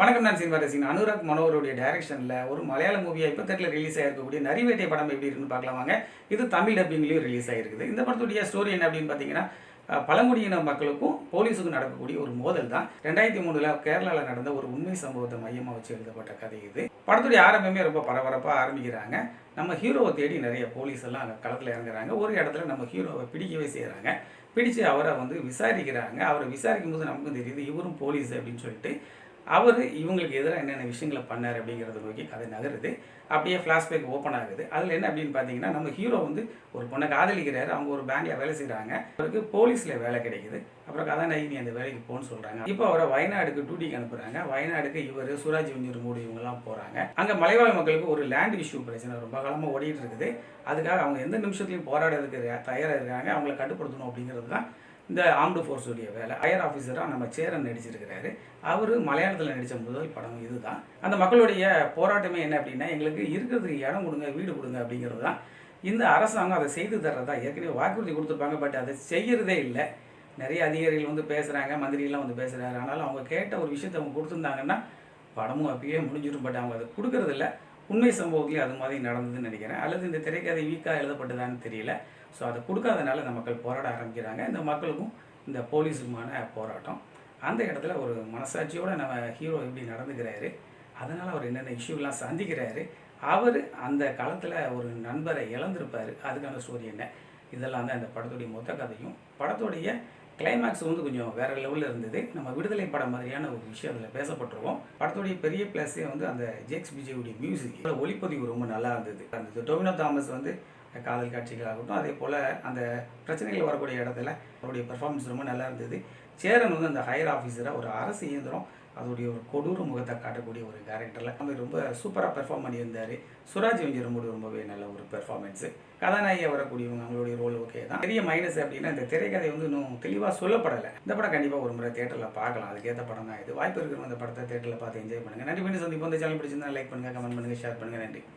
வணக்கம் நான் சினிமா ரசிகன் அனுராக் மனோகருடைய டைரக்ஷனில் ஒரு மலையாள மூவியாக இப்போ தேட்டில் ரிலீஸ் ஆகிருக்கக்கூடிய நரிவேட்டை படம் எப்படி இருக்குன்னு பார்க்கலாம் வாங்க. இது தமிழ் டப்பிங்லேயும் ரிலீஸ் ஆகிருக்குது இந்த படத்துடைய ஸ்டோரி என்ன அப்படின்னு பார்த்தீங்கன்னா பழங்குடியின மக்களுக்கும் போலீஸுக்கும் நடக்கக்கூடிய ஒரு மோதல் தான். ரெண்டாயிரத்தி மூணுல கேரளாவில் நடந்த ஒரு உண்மை சம்பவத்தை மையமாக வச்சு எழுதப்பட்ட கதை இது. படத்துடைய ஆரம்பமே ரொம்ப பரபரப்பாக ஆரம்பிக்கிறாங்க. நம்ம ஹீரோவை தேடி நிறைய போலீஸ் எல்லாம் அங்கே களத்தில் இறங்குறாங்க. ஒரு இடத்துல நம்ம ஹீரோவை பிடிக்கவே செய்கிறாங்க பிடிச்சு அவரை வந்து விசாரிக்கிறாங்க. அவரை விசாரிக்கும் போது நமக்கும் தெரியுது இவரும் போலீஸ் அப்படின்னு சொல்லிட்டு அவர் இவங்களுக்கு எதிராக என்னென்ன விஷயங்களை பண்ணார் அப்படிங்கிறத நோக்கி கதை நகருது. அப்படியே ஃப்ளாஷ்பேக் ஓப்பன் ஆகுது. அதில் என்ன அப்படின்னு பார்த்தீங்கன்னா நம்ம ஹீரோ வந்து ஒரு பொண்ணை காதலிக்கிறாரு. அவங்க ஒரு பேங்க்ல வேலை செய்கிறாங்க அவருக்கு போலீஸில் வேலை கிடைக்குது. அப்புறம் கதாநாயகி அந்த வேலைக்கு போகணும்னு சொல்கிறாங்க இப்போ அவரை வயநாடுக்கு டியூட்டிக்கு அனுப்புகிறாங்க வயநாடுக்கு இவர் சூராஜ் விஞ்சூர் மூடி இவங்கெல்லாம் போகிறாங்க அங்கே மலைவாழ் மக்களுக்கு ஒரு லேண்ட் இஷ்யூ பிரச்சனை. ரொம்ப காலமாக ஓடிட்டு இருக்குது. அதுக்காக அவங்க எந்த நிமிஷத்துலையும் போராடுறதுக்கு தயாராக இருக்காங்க. அவங்கள கட்டுப்படுத்தணும் அப்படிங்கிறது தான் இந்த ஆம்டு ஃபோர்ஸுடைய வேலை. ஹையர் ஆஃபீஸராக நம்ம சேரன் நடிச்சிருக்கிறாரு. அவர் மலையாளத்தில் நடித்த முதல் படம் இதுதான். அந்த மக்களுடைய போராட்டமே என்ன அப்படின்னா எங்களுக்கு இருக்கிறதுக்கு இடம் கொடுங்க வீடு கொடுங்க அப்படிங்கிறது தான். இந்த அரசாங்கம் அதை செய்து தர்றதா? ஏற்கனவே வாக்குறுதி கொடுத்துருப்பாங்க பட் அதை செய்கிறதே இல்லை. நிறைய அதிகாரிகள் வந்து பேசுகிறாங்க மந்திரிகள்லாம் வந்து பேசுகிறாரு ஆனாலும் அவங்க கேட்ட ஒரு விஷயத்தை அவங்க கொடுத்துருந்தாங்கன்னா படமும் அப்பயே முடிஞ்சிடும். பட் அவங்க அதை கொடுக்கறதில்ல. உண்மை சம்பவங்களே அது மாதிரி நடந்ததுன்னு நினைக்கிறேன். அல்லது இந்த திரைக்கதை வீக்காக எழுதப்பட்டதான்னு தெரியல. ஸோ அதை கொடுக்காதனால இந்த மக்கள் போராட ஆரம்பிக்கிறாங்க. இந்த மக்களுக்கும் இந்த போலீஸுக்குமான போராட்டம். அந்த இடத்துல ஒரு மனசாட்சியோடு நம்ம ஹீரோ எப்படி நடந்துக்கிறாரு அதனால் அவர் என்னென்ன இஷ்யூலாம் சந்திக்கிறாரு அவர் அந்த காலத்தில் ஒரு நண்பரை இழந்திருப்பார். அதுக்கான ஸ்டோரி என்ன? இதெல்லாம் தான் இந்த படத்துடைய மொத்த கதையும். படத்துடைய கிளைமேக்ஸ் வந்து கொஞ்சம் வேற லெவலில் இருந்தது. நம்ம விடுதலை படம் மாதிரியான ஒரு விஷயம் அதில் பேசப்பட்டிருக்கோம். படத்துடைய பெரிய ப்ளஸ்ஸே வந்து அந்த ஜேக்ஸ் விஜயுடைய மியூசிக் ஒளிப்பதிவு ரொம்ப நல்லா இருந்தது. அந்த டொவினோ தாமஸ் வந்து காதல் காட்சிகளாகட்டும் அதே போல் அந்த பிரச்சனைகள் வரக்கூடிய இடத்துல அவருடைய பெர்ஃபார்மன்ஸ் ரொம்ப நல்லா இருந்தது. சேரன் வந்து அந்த ஹையர் ஆஃபீஸராக ஒரு அரசு இயந்திரம் அதோடைய ஒரு கொடூர முகத்தை காட்டக்கூடிய ஒரு கேரக்டரில் அவர் ரொம்ப சூப்பராக பெர்ஃபார்ம் பண்ணியிருந்தார். சுராஜ் வெஞ்சரமோடு ரொம்பவே நல்ல ஒரு பெர்ஃபார்மன்ஸு கதாநாயகியாக வரக்கூடியவங்க அவங்களுடைய ரோல் ஓகே தான். பெரிய மைனஸ் அப்படின்னா இந்த திரைக்கதை வந்து இன்னும் தெளிவாக சொல்லப்படலை. இந்த படம் கண்டிப்பாக ஒரு முறை தேட்டரில் பார்க்கலாம். அதுக்கேற்ற படம் தான் இது. வாய்ப்பு இருக்கிறவங்க இந்த படத்தை தேட்டரில் பார்த்து என்ஜாய் பண்ணுங்கள் நன்றி பண்ணி சந்திப்போம். இந்த சேனல் பிடிச்சிருந்தா லைக் பண்ணுங்கள் கமெண்ட் பண்ணுங்கள் ஷேர் பண்ணுங்கள் நன்றி.